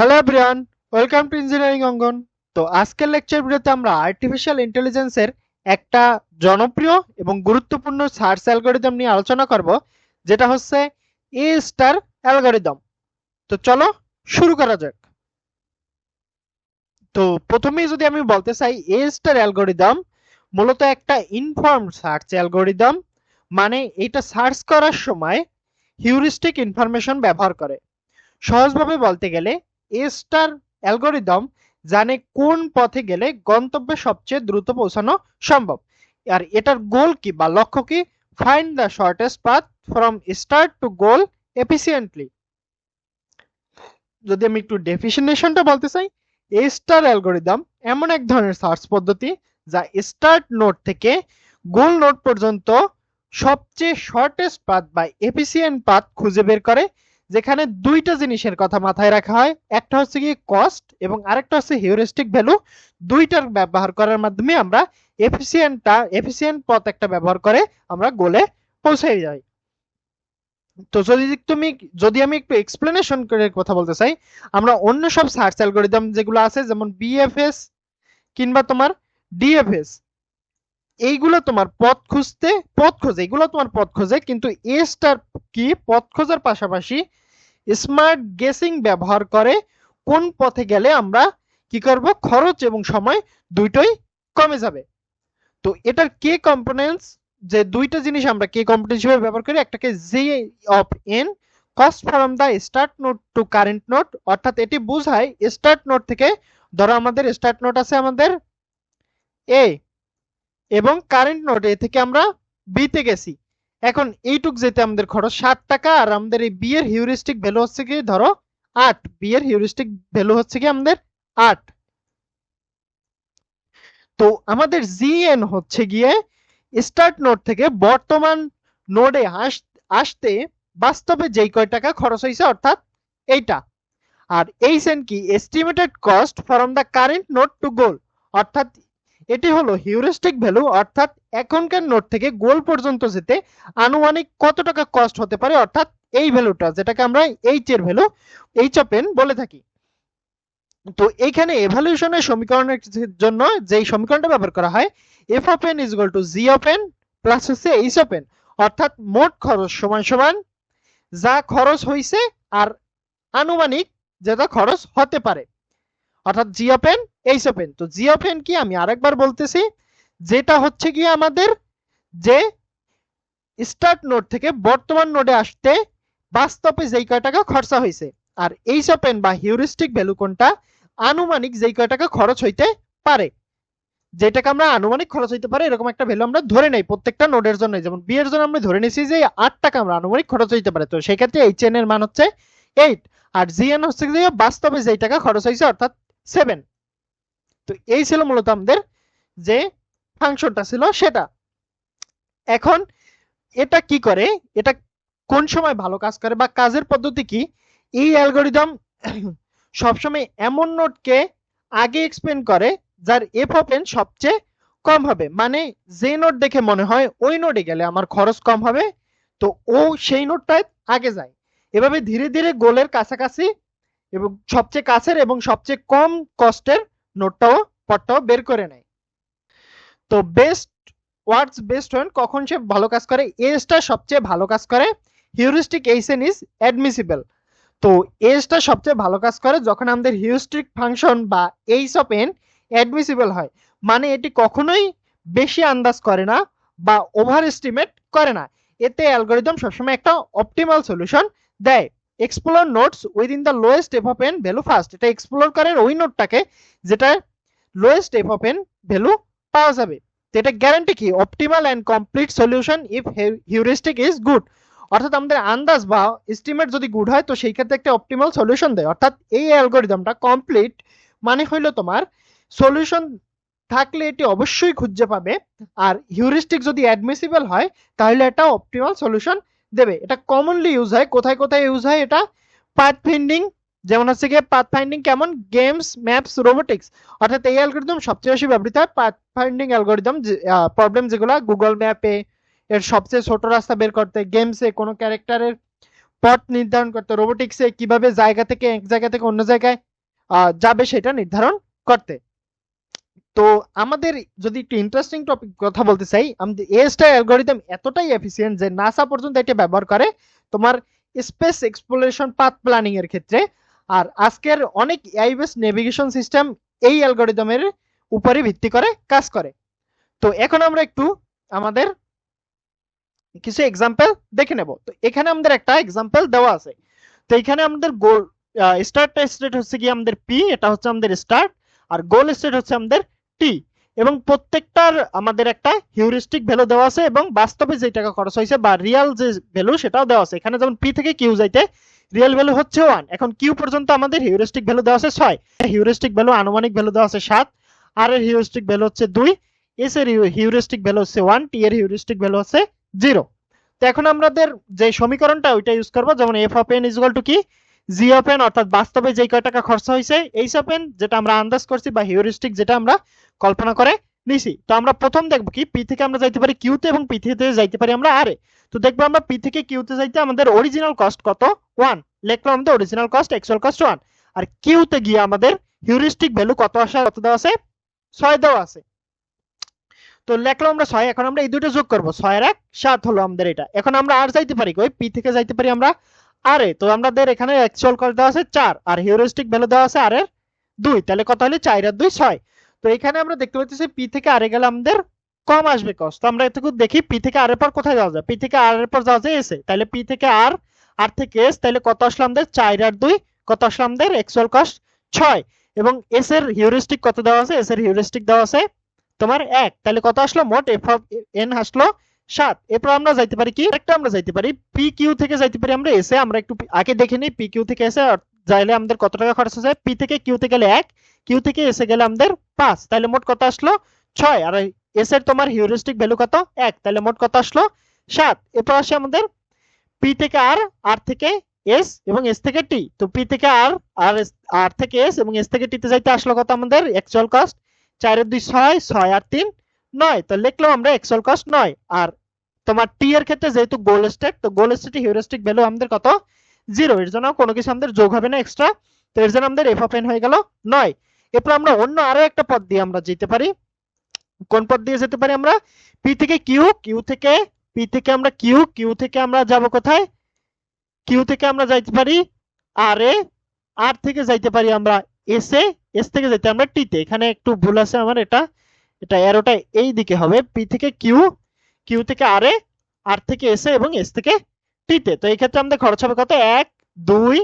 Hello everyone welcome to engineering Angan তো আজকের lecture ভিডিওতে আমরা আর্টিফিশিয়াল ইন্টেলিজেন্সের একটা জনপ্রিয় এবং গুরুত্বপূর্ণ সার্চ অ্যালগোরিদম নিয়ে আলোচনা করব, যেটা হচ্ছে এ স্টার অ্যালগোরিদম তো চলো শুরু করা যাক। তো প্রথমেই যদি আমি বলতে চাই এ স্টার অ্যালগোরিদম মূলত একটা ইনফর্ম সার্চ অ্যালগোরিদম মানে এটা সার্চ করার সময় হিউরিস্টিক ইনফরমেশন ব্যবহার করে। সহজভাবে বলতে গেলে এ স্টার অ্যালগোরিদম জানে কোন পথে গেলে গন্তব্যে সবচেয়ে দ্রুত পৌঁছানো সম্ভব। আর এটার গোল কি বা লক্ষ্য কি? Find the shortest path from start to goal efficiently যদি আমি একটু ডেফিনেশনটা বলতে চাই এ স্টার অ্যালগোরিদম এমন এক ধরনের সার্চ পদ্ধতি যা স্টার্ট নোড থেকে গোল নোড পর্যন্ত সবচেয়ে শর্টেস্ট পাথ বা এফিসিয়েন্ট পাথ খুঁজে বের করে। যেখানে দুইটা জিনিসের কথা মাথায় রাখা হয়। একটা হচ্ছে কি কস্ট এবং আরেকটা হচ্ছে হিউরিস্টিক ভ্যালু দুইটার ব্যবহার করার মাধ্যমে আমরা এফিসিয়েন্টটা এফিসিয়েন্ট পথ একটা ব্যবহার করে আমরা গোলে পৌঁছে যাই। তো যদি তুমি, যদি আমি একটু এক্সপ্লেনেশন করে কথা বলতে চাই, আমরা অন্য সব সার্চ অ্যালগোরিদম যেগুলো আছে, যেমন বিএফএস কিংবা তোমার ডিএফএস এইগুলো তোমার পথ খুঁজতে, পথ খোঁজে এগুলো তোমার পথ খোঁজে, কিন্তু এ স্টার কি? পথ খোঁজার পাশাপাশি স্মার্ট গেসিং ব্যবহার করে কোন পথে গেলে আমরা কি করব? খরচ এবং সময় দুইটাই কমে যাবে। তো এটার কে কম্পোনেন্টস যে দুইটা জিনিস আমরা কে কম্পোনেন্ট হিসেবে ব্যবহার করি, একটাকে G of N cost from the start node to current node অর্থাৎ এটি বোঝায় স্টার্ট নোট থেকে, ধরো আমাদের স্টার্ট নোট আছে আমাদের এ এবং কারেন্ট নোট এ থেকে আমরা বি তে গেছি। এখন এইটুক যেতে আমাদের খরচ, ষাট টাকা, আর আমাদের এই বি এর হিউরিস্টিক ভ্যালু হচ্ছে কি, ধরো আট। বি এর হিউরিস্টিক ভ্যালু হচ্ছে কি আমাদের আট। তো আমাদের জিএন হচ্ছে গিয়ে স্টার্ট নোড থেকে বর্তমান নোডে আসতে বাস্তবে যেই কয় টাকা খরচ হয়েছে অর্থাৎ এইটা। আর এই সেন কি estimated cost from the current node to goal অর্থাৎ এটি হলো হিউরিস্টিক ভ্যালু অর্থাৎ এখনকার নোট থেকে গোল পর্যন্ত যেতে আনুমানিক কত টাকা কস্ট হতে পারে, অর্থাৎ এই ভ্যালুটা যেটাকে আমরা এইচ এর ভ্যালু এইচ অফ এন বলে থাকি। তো এইখানে এভালুয়েশনের সমীকরণের জন্য যেই সমীকরণটা ব্যবহার করা হয় F of N is to G of N plus হচ্ছে এইচ অফ এন অর্থাৎ মোট খরচ সমান সমান যা খরচ হইছে আর আনুমানিক যেটা খরচ হতে পারে। অর্থাৎ G of N H of তো জি অফ কি? আমি আরেকবার বলতেছি, যেটা হচ্ছে কি আমাদের যে স্টার্ট নোড থেকে বর্তমান নোডে আসতে বাস্তবে যেই কয় টাকা খরচা হয়েছে আর এন বা হিউরিস্টিক ভ্যালু কোনটা? আনুমানিক যেই কয় টাকা খরচ হইতে পারে। যেটাকে আমরা আনুমানিক খরচ হইতে পারে, এরকম একটা ভ্যালু আমরা ধরে নেই প্রত্যেকটা নোডের জন্য যেমন বি এর জন্য আমরা ধরে নিছি যে আট টাকা আমরা আনুমানিক খরচ হইতে পারে। তো সেই ক্ষেত্রে এইচ এন এর মান হচ্ছে এইট আর জি এন হচ্ছে যে বাস্তবে যেই টাকা খরচ হয়েছে অর্থাৎ সেভেন। তো এই ছিল মূলত আমাদের যে ফাংশনটা ছিল সেটা। এখন এটা কি করে? এটা কোন সময় ভালো কাজ করে বা কাজের পদ্ধতি কি? এই অ্যালগোরিদম সবসময় এমন নোটকে আগে এক্সপ্লেন করে যার এফ অফ এন সবচেয়ে কম হবে। মানে যে নোট দেখে মনে হয় ওই নোটে গেলে আমার খরচ কম হবে, তো ও সেই নোটটায় আগে যায়। এভাবে ধীরে ধীরে গোলের কাছাকাছি এবং সবচেয়ে কাছের এবং সবচেয়ে কম কস্টের নোটটাও, পটটাও বের করে নেয়। তো বেস্ট ওয়ার্ডস বেস্ট ওয়েন কখন সে ভালো কাজ করে? এজটা সবচেয়ে ভালো কাজ করে হিউরিস্টিক এইসেন ইজ অ্যাডমিসিবল তো এজটা সবচেয়ে ভালো কাজ করে যখন আমাদের হিউরিস্টিক ফাংশন বা এইস অফ এন অ্যাডমিসিবল হয়। মানে এটি কখনোই বেশি আন্দাজ করে না বা ওভার এস্টিমেট করে না। এতে অ্যালগোরিদম সবসময় একটা অপটিমাল সলিউশন দেয়। Explore nodes within the lowest F of N value first এটা এক্সপ্লোর করেন ওই নোটটাকে যেটা lowest F of N value পাওয়া যাবে। তো এটা গ্যারান্টি কি? Optimal and complete solution if heuristic is good অর্থাৎ আমাদের আন্দাজ বা এস্টিমেট যদি গুড হয়, তো সেই ক্ষেত্রে একটা অপটিমাল সলিউশন দেয়। অর্থাৎ এই অ্যালগোরিদমটা কমপ্লিট মানে হইল তোমার সলিউশন থাকলে এটি অবশ্যই খুঁজে পাবে। আর হিউরিস্টিক যদি অ্যাডমিসিবল হয়, তাহলে এটা অপটিমাল সলিউশন দেবে। এটা কমনলি ইউজ হয়। কোথায় কোথায় ইউজ হয় এটা? পাথ ফাইন্ডিং যেমন হচ্ছে গিয়ে পাথ ফাইন্ডিং কেমন? গেমস ম্যাপস রোবোটিক্স অর্থাৎ এই অ্যালগোরিদম সবচেয়ে বেশি ব্যবহৃত হয়। পাথ ফাইন্ডিং অ্যালগোরিদম প্রবলেম যেগুলো গুগল ম্যাপে এর সবচেয়ে ছোট রাস্তা বের করতে গেমসে কোনো ক্যারেক্টারের পথ নির্ধারণ করতে রোবোটিক্সে কীভাবে জায়গা থেকে এক জায়গা থেকে অন্য জায়গায় যাবে সেটা নির্ধারণ করতে। তো আমাদের যদি একটু ইন্টারেস্টিং টপিক কথা বলতে চাই, আমাদের এস্টার অ্যালগোরিদম এতটাই এফিসিয়েন্ট যে নাসা পর্যন্ত এটা ব্যবহার করে তোমার স্পেস এক্সপ্লোরেশন পাথ প্ল্যানিং এর ক্ষেত্রে। আর আজকের অনেক এআই বেস নেভিগেশন সিস্টেম এই অ্যালগোরিদমের উপরে ভিত্তি করে কাজ করে। তো এখন আমরা একটু আমাদের কিছু এক্সাম্পল দেখে নেব। তো এখানে আমাদের একটা এক্সাম্পল দেওয়া আছে। তো এখানে আমাদের গোল স্টার্ট স্টেট হচ্ছে কি আমাদের পি এটা হচ্ছে আমাদের স্টার্ট আর গোল স্টেট হচ্ছে আমাদের টি এবং প্রত্যেকটার আমাদের একটা হিউরিস্টিক ভ্যালু দেওয়া আছে এবং বাস্তবে যে টাকা খরচ হয়েছে বা রিয়াল যে ভ্যালু সেটাও দেওয়া আছে। এখানে যেমন পি থেকে কিউ যাইতে রিয়েল ভ্যালু হচ্ছে ওয়ান এখন কিউ পর্যন্ত আমাদের হিউরিস্টিক ভ্যালু দেওয়া আছে ছয়। হিউরিস্টিক ভ্যালু আনুমানিক ভ্যালু দেওয়া আছে সাত। আর এর হিউরিস্টিক ভ্যালু হচ্ছে দুই। এস এর হিউরিস্টিক ভ্যালু হচ্ছে ওয়ান টি এর হিউরিস্টিক ভ্যালু হচ্ছে জিরো তো এখন আমাদের যে সমীকরণটা, ওইটা ইউজ করব। যেমন F of N equal to কি? জি অফ এন অর্থাৎ বাস্তবে যেই কয় টাকা খরচ হয়েছে এইচ অফ এন যেটা আমরা আন্দাজ করছি বা হিউরিস্টিক যেটা আমরা কল্পনা করে নিছি। তো আমরা প্রথম দেখব কি পি থেকে আমরা যাইতে পারি কিউতে এবং পি থেকে যাইতে পারি আমরা আরে তো দেখব আমরা পি থেকে কিউতে যাইতে আমাদের অরিজিনাল কস্ট কত? ওয়ান লিখলাম আমাদের original cost actual cost one আর কিউতে গিয়ে আমাদের হিউরিস্টিক ভ্যালু কত আসে, কত দেওয়া আছে? ছয় দেওয়া আছে। তো লিখলাম আমরা ছয়, এখন আমরা এই দুটো যোগ করব। ছয়ের এক, সাত হলো আমাদের এটা। এখন আমরা আর যাইতে পারি কই? পি থেকে যাইতে পারি আমরা আরে তো আমাদের এখানে অ্যাকচুয়াল কস্ট দেওয়া আছে চার, আর হিউরিস্টিক ভ্যালু দেওয়া আছে আর এর দুই। তাহলে কত হলে? চার আর দুই, ছয়। তো এখানে আমরা দেখতে পাচ্ছি পি থেকে আরে গেলে আমাদের কম আসবে কস্ট তো আমরা এটুকু দেখি পি থেকে আর পর কোথায় যাওয়া যায়? পি থেকে আর এর পর যাওয়া যায় এসে তাহলে পি থেকে আর আর থেকে এস তাহলে কত আসলো আমাদের? চার আর দুই। কত আসলো আমাদের? অ্যাকচুয়াল কস্ট ছয়। এবং এস এর হিউরিস্টিক কত দেওয়া আছে? এস এর হিউরিস্টিক দেওয়া আছে তোমার এক। তাহলে কত আসলো? মোট এফ এন আসলো সাত। এরপর আমরা যাইতে পারি কি? একটা আমরা যাইতে পারি, পি কিউ থেকে যাইতে পারি আমরা এসে আমরা একটু আগে দেখে নিই পি কিউ থেকে এসে যাইলে আমাদের কত টাকা খরচ হচ্ছে পি থেকে কিউতে গেলে এক কিউ থেকে এসে গেলে আমাদের পাঁচ। তাহলে মোট কত আসলো? ছয়। আর এস এর তোমার হিউরিস্টিক ভ্যালু কত? এক। তাহলে মোট কত আসলো? সাত। এরপর আসে আমাদের পি থেকে আর আর থেকে এস এবং এস থেকে টি তো পি থেকে আর আর আর থেকে এস এবং এস থেকে টিতে যাইতে আসলো কত আমাদের? অ্যাকচুয়াল কস্ট চারের দুই ছয় ছয় আর তিন, নয়। তো লিখলাম আমরা অ্যাকচুয়াল কস্ট নয়। আর তোমার টি এর ক্ষেত্রে যেহেতু গোল স্টেট তো গোল স্টেট হিউরিস্টিক ভ্যালু আমাদের কত? জিরো, এর জন্য কোনো কিছু আমাদের যোগ হবে না এক্সট্রা তো এর জন্য আমাদের এফ অফ এন হয়ে গেল নয়। এরপর আমরা অন্য আরও একটা পদ দিয়ে আমরা যেতে পারি। কোন পদ দিয়ে যেতে পারি আমরা? পি থেকে কিউ কিউ থেকে পি থেকে আমরা কিউ কিউ থেকে আমরা যাব কোথায়? কিউ থেকে আমরা যাইতে পারি আর এ আর থেকে যাইতে পারি আমরা এস এ এস থেকে যাইতে আমরা টি তে। এখানে একটু ভুল আছে আমার এটা এটা এরোটা এই দিকে হবে। পি থেকে কিউ কিউ থেকে আর এ আর থেকে এস এ এবং এস থেকে টি তে এই ক্ষেত্রে আমাদের খরচ হবে কত? এক, দুই,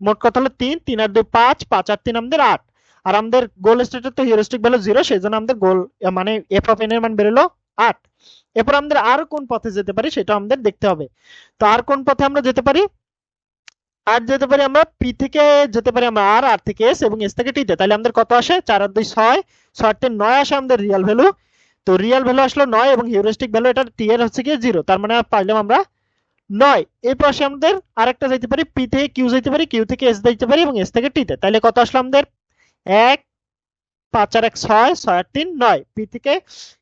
মোট কত হলো? তিন তিন আর দুই, পাঁচ পাঁচ আর তিন আমাদের আট। আর আমাদের গোল স্টেটের তো হিউরিস্টিক ভ্যালু জিরো সেই জন্য আমাদের গোল মানে এফ অফ এন এর মান বেরোলো আট। এরপর আমাদের আর কোন পথে যেতে পারি সেটা আমাদের দেখতে হবে। তো আর কোন পথে আমরা যেতে পারি? আর যেতে পারি আমরা পি থেকে, যেতে পারি আমরা আর আর থেকে এস এবং এস থেকে টিতে তাহলে আমাদের কত আসে? চার আর দুই ছয় ছয় তিন নয় আসে আমাদের রিয়াল ভ্যালু তো রিয়াল ভ্যালু আসলো নয় এবং হিউরিস্টিক ভ্যালু এটা টি এর হচ্ছে কি জিরো তার মানে পাইলাম আমরা নয়। এরপর আসে আমাদের আরেকটা যাইতে পারি পি থেকে কিউ যাইতে পারি কিউ থেকে এস যাইতে পারি এবং এস থেকে টিতে তাহলে কত আসলো আমাদের? এক, পাঁচ আর এক ছয় ছয় আর তিন, নয়। পি থেকে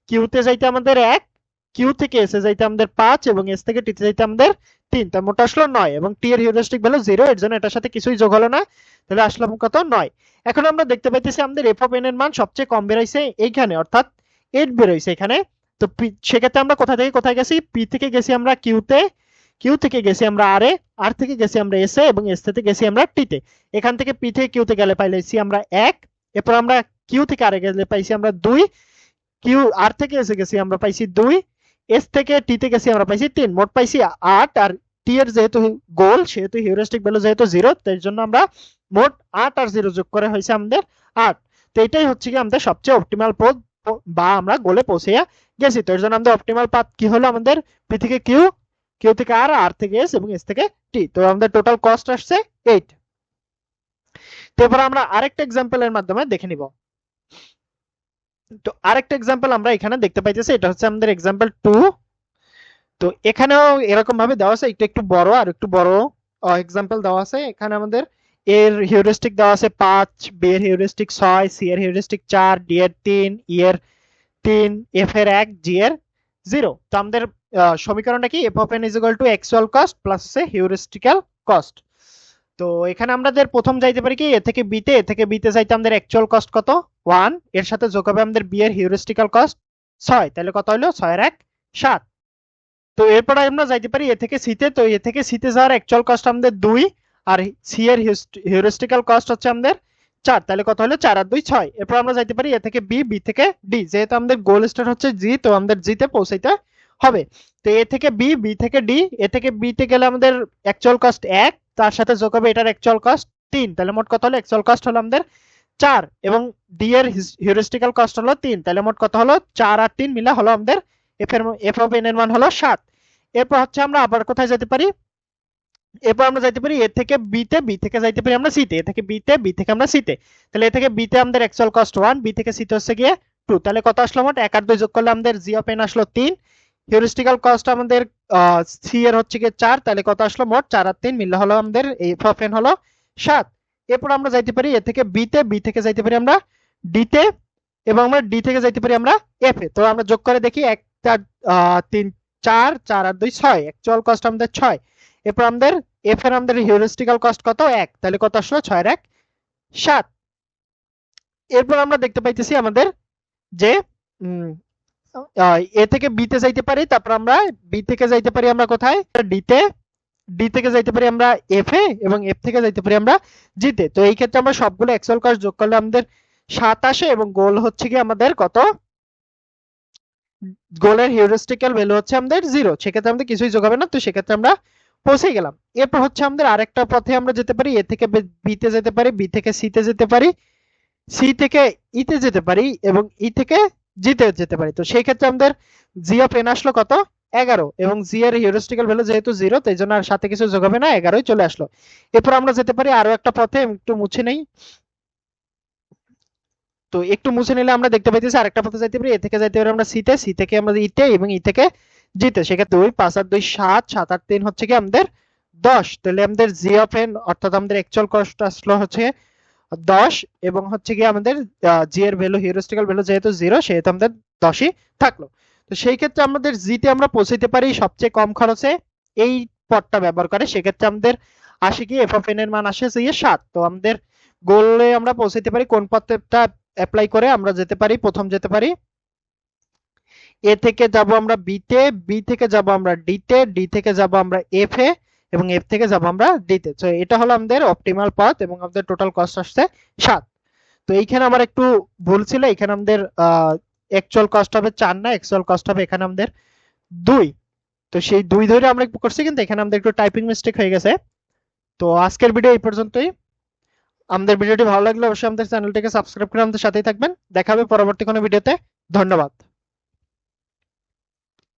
কিউতে যাইতে আমাদের এক কিউ থেকে এস এ যাইতে আমাদের পাঁচ এবং এস থেকে টিতে যাইতে আমাদের তিন। তার মোট আসলো নয় এবং টি এর হিউরিস্টিক ভ্যালু জিরো এর জন্য এটার সাথে কিছুই যোগ হলো না। তাহলে আসলাম কত? নয়। এখন আমরা দেখতে পাইতেছি আমাদের এফ অফ এন এর মান সবচেয়ে কম বেরোইছে এইখানে, অর্থাৎ এইট বেরোইছে এখানে। তো সেক্ষেত্রে আমরা কোথা থেকে কোথায় গেছি? পি থেকে গেছি আমরা কিউতে কিউ থেকে গেছি আমরা আর এ আর থেকে গেছি আমরা এস এ এবং এস থেকে গেছি আমরা টিতে এখান থেকে পি থেকে কিউতে গেলে পাইলেছি আমরা এক, এরপর আমরা কিউ থেকে আরে গেলে পাইছি আমরা দুই কিউ আর থেকে এসে গেছি আমরা পাইছি দুই এস থেকে টি তে গেছি আমরা পাইছি তিন। মোট পাইছি আট, আর টি এর যেহেতু গোল, সেহেতু হিউরিস্টিক ভ্যালু যেহেতু জিরো তাই জন্য আমরা মোট আট আর জিরো যোগ করে হয়েছে আমাদের আট। তো এটাই হচ্ছে কি আমাদের সবচেয়ে অপটিমাল পথ, বা আমরা গোলে পৌঁছে গেছি। তো এর জন্য আমাদের অপটিমাল পাথ কি হলো আমাদের? পি থেকে কিউ কিউ থেকে আর আর থেকে এস এবং এস থেকে টি তো আমাদের টোটাল কস্ট আসছে এইট তো এবার আমরা আরেকটা এক্সাম্পল এর মাধ্যমে দেখে নিব। তো আরেকটা এক্সাম্পল আমরা এখানে দেখতে পাইতেছি, এটা হচ্ছে আমাদের এক্সাম্পল টু তো এখানেও এরকম ভাবে দেওয়া আছে, একটু একটু বড় আর একটু বড় এক্সাম্পল দেওয়া আছে। এখানে আমাদের এর হিউরিস্টিক দেওয়া আছে পাঁচ বি এর হিউরিস্টিক ছয় সি এর হিউরিস্টিক চার ডি এর তিন ই এর তিন এফ এর এক জি এর জিরো তো আমাদের সমীকরণটা কি? F of N is equal to actual cost plus হচ্ছে হিউরিস্টিক্যাল কস্ট তো এখানে আমাদের প্রথম যাইতে পারি কি? এ থেকে বি তে, এ থেকে বি তে যাইতে আমাদের অ্যাকচুয়াল কস্ট কত? ওয়ানের সাথে যোগ হবে আমাদের বি এর হিউরিস্টিক্যাল কস্ট ছয়। তাহলে কত হলো? ছয়ের এক, সাত। তো এরপর আমরা যাইতে পারি এ থেকে সি তে। এ থেকে সি তে যাওয়ার অ্যাকচুয়াল কস্ট আমাদের দুই। আর সি এর হিউরিস্টিক্যাল কস্ট হচ্ছে আমাদের চার। তাহলে কত হলো? চার আর দুই, ছয়। এরপর আমরা যাইতে পারি এ থেকে বি বি থেকে ডি যেহেতু আমাদের গোল স্টার হচ্ছে জি তো আমাদের জি তে পৌঁছাইতে হবে। তো এ থেকে বি বি থেকে ডি, এ থেকে বি তে গেলে আমাদের অ্যাকচুয়াল কস্ট এক, তার সাথে যোগ হবে এটার অ্যাকচুয়াল কস্ট তিন। তাহলে মোট কত হলো? অ্যাকচুয়াল কস্ট হলো আমাদের চার এবং ডি এর হিউরিস্টিক্যাল কস্ট হলো তিন। তাহলে মোট কত হলো? চার আর তিন মিলা হলো আমাদের এফ এর এফ অফ এন এর মান হলো সাত। এরপর হচ্ছে আমরা আবার কোথায় যেতে পারি? এরপর আমরা যাইতে পারি এ থেকে বি তে বি থেকে যাইতে পারি আমরা সি তে, এ থেকে বি তে বি থেকে আমরা সি তে। তাহলে এ থেকে বি তে আমাদের অ্যাকচুয়াল কস্ট ওয়ান বি থেকে সি তে হচ্ছে গিয়ে টু তাহলে কত আসলো মোট? এক আর দুই যোগ করলে আমাদের জি অফ এন আসলো তিন। হিউরিস্টিক্যাল কস্ট আমাদের সি এর হচ্ছে গিয়ে চার, তাহলে কত আসলো মোট? চার আর তিন মিললে হলো আমাদের এফ অফ এন হলো সাত। এরপর আমরা যাইতে পারি এ থেকে বি তে বি থেকে যাইতে পারি আমরা ডি তে, এবং আমরা ডি থেকে যাইতে পারি আমরা এফ এ। তো আমরা যোগ করে দেখি, এক, চার তিন, চার চার আর দুই, ছয়। অ্যাকচুয়াল কস্ট আমাদের ছয়। এরপর আমাদের এফ এর আমাদের হিউরিস্টিক্যাল কস্ট কত? এক। তাহলে কত আসলো? ছয়ের এক, সাত। এরপর আমরা দেখতে পাইতেছি আমাদের যে এ থেকে বি তে যাইতে পারি, তারপর আমরা বি থেকে যাইতে পারি আমরা কোথায়? ডি তে। ডি থেকে যাইতে পারি আমরা এফ এ এবং এফ থেকে যাইতে পারি আমরা জি তে। এই ক্ষেত্রে আমরা সবগুলো অ্যাকচুয়াল কস্ট যোগ করলে আমাদের সাত আসে এবং গোল হচ্ছে কি আমাদের কত? গোলের হিউরিস্টিক্যাল ভ্যালু হচ্ছে আমাদের জিরো সেক্ষেত্রে আমাদের কিছুই যোগ হবে না, তো সেক্ষেত্রে আমরা পৌঁছে গেলাম। এরপর হচ্ছে আমাদের আরেকটা পথে আমরা যেতে পারি এ থেকে বি তে যেতে পারি বি থেকে সি তে যেতে পারি সি থেকে ই তে যেতে পারি এবং ই থেকে জি তে যেতে পারি। তো সেই ক্ষেত্রে আমাদের জি অফ এন আসলো কত? এগারো। এবং জি এর হিউরিস্টিক্যাল ভ্যালু যেহেতু জিরো তাই জন্য আর সাথে কিছু যোগ হবে না, এগারোই চলে আসলো। এরপর আমরা যেতে পারি আরও একটা পথে একটু মুছে নেই। তো একটু মুছে নিলে আমরা দেখতে পাইতেছি আরেকটা পথে যাইতে পারি। এ থেকে যাইতে পারি আমরা সি তে সি থেকে আমরা ইতে এবং ই থেকে জিতে। সেক্ষেত্রে দুই পাঁচ আর দুই সাত সাত আর তিন হচ্ছে কি আমাদের দশ। তাহলে আমাদের জি অফ এন অর্থাৎ আমাদের অ্যাকচুয়াল কস্ট আসলো হচ্ছে দশ এবং হচ্ছে কি আমাদের জি এর ভ্যালু হিউরিস্টিক্যাল ভ্যালু যেহেতু জিরো সেহেতু আমাদের দশই থাকল। তো সেই ক্ষেত্রে আমাদের জিতে আমরা পৌঁছাইতে পারি সবচেয়ে কম খরচে এই পথটা ব্যবহার করে। সেক্ষেত্রে আমাদের আসে কি এফ অফ এন এর মান আসে যে সাত। তো আমাদের গোলে আমরা পৌঁছাইতে পারি কোন পথটা অ্যাপ্লাই করে আমরা যেতে পারি, প্রথম যেতে পারি। এ থেকে যাব আমরা বি তে বি থেকে যাব আমরা ডি তে ডি থেকে যাব আমরা এফ এ। এবং এফ থেকে যাব আমরা ডি তে তো এটা হলো আমাদের অপটিমাল পথ এবং আমাদের টোটাল কস্ট আসছে সাত। তো এইখানে আমার একটু ভুল ছিল, এখানে আমাদের অ্যাকচুয়াল কস্ট হবে চার না অ্যাকচুয়াল কস্ট হবে এখানে আমাদের দুই। তো সেই দুই ধরে আমরা করছি কিন্তু এখানে আমাদের একটু টাইপিং মিস্টেক হয়ে গেছে। তো আজকের ভিডিও এই পর্যন্তই। আমাদের ভিডিওটি ভালো লাগলে অবশ্যই আমাদের চ্যানেলটিকে সাবস্ক্রাইব করে আমাদের সাথেই থাকবেন। দেখা হবে পরবর্তী কোনো ভিডিওতে ধন্যবাদ।